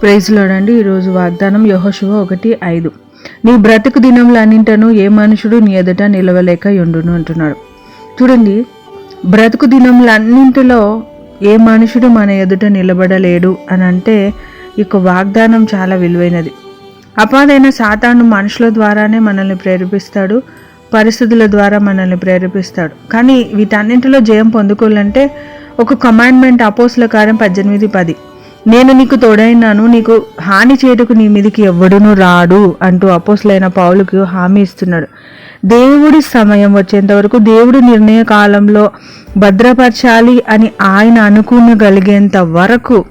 ప్రైజ్లోడండి ఈరోజు వాగ్దానం యహోశువ ఒకటి ఐదు. నీ బ్రతుకు దినములన్నింటను ఏ మనుషుడు నీ ఎదుట నిలవలేక ఉండును అంటున్నాడు. చూడండి బ్రతుకు దినములన్నింటిలో ఏ మనుషుడు మన ఎదుట నిలబడలేడు అని అంటే ఈ వాగ్దానం చాలా విలువైనది. అపాదైన సాతాను మనుషుల ద్వారానే మనల్ని ప్రేరేపిస్తాడు పరిస్థితుల ద్వారా మనల్ని ప్రేరేపిస్తాడు. కానీ వీటన్నింటిలో జయం పొందుకోవాలంటే ఒక కమాండ్మెంట్ అపోసుల కార్యం పద్దెనిమిది పది. నేను నీకు తోడైనాను నీకు హాని చేయుటకు నీ మీదికి ఎవ్వడును రాడు అంటూ అపోసులైన పౌలుకు హామీ ఇస్తున్నాడు. దేవుడి సమయం వచ్చేంత వరకు దేవుడి నిర్ణయ కాలంలో భద్రపరచాలి అని ఆయన అనుకునగలిగేంత వరకు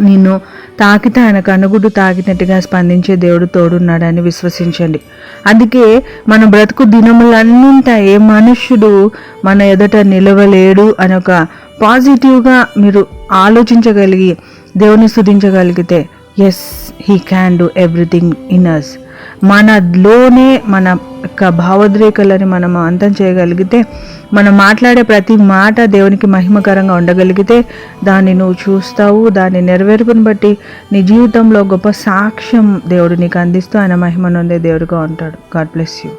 నిన్ను తాకితే ఆయన కనుగుడ్డు తాకినట్టుగా స్పందించే దేవుడు తోడున్నాడని విశ్వసించండి. అందుకే మన బ్రతుకు దినములన్నింట ఏ మనుష్యుడు మన ఎదుట నిలవలేడు అని ఒక పాజిటివ్గా మీరు ఆలోచించగలిగి దేవుని స్థుతించగలిగితే yes he can do everything in us మనలోనే మన యొక్క భావోద్రేకలని మనం అంతం చేయగలిగితే మనం మాట్లాడే ప్రతి మాట దేవునికి మహిమకరంగా ఉండగలిగితే దాన్ని నువ్వు చూస్తావు దాన్ని నెరవేర్పుని బట్టి నీ జీవితంలో గొప్ప సాక్ష్యం దేవుడు నీకు అందిస్తూ ఆయన మహిమ నొందే దేవుడిగా ఉంటాడు. God bless you